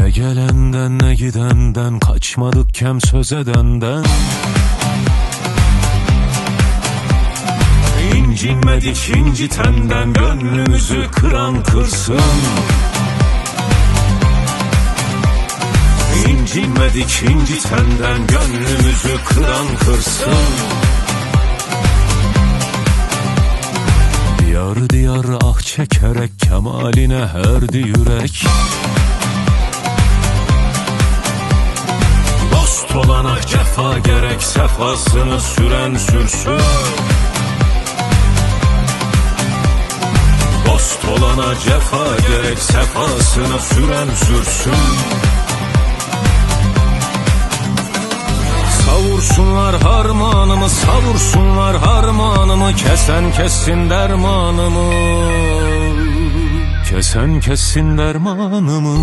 Ne gelenden ne gidenden Kaçmadık kem söz edenden İncinmedik incitenden Gönlümüzü kıran kırsın. İncinmedik incitenden Gönlümüzü kıran kırsın. Diyar diyar ah çekerek Kemaline herdi yürek. Dost olana cefa gerek Sefasını süren sürsün. Dost olana cefa gerek Sefasını süren sürsün. Savursunlar harmanımı, savursunlar harmanımı Kesen kessin dermanımı. Kesen kessin dermanımı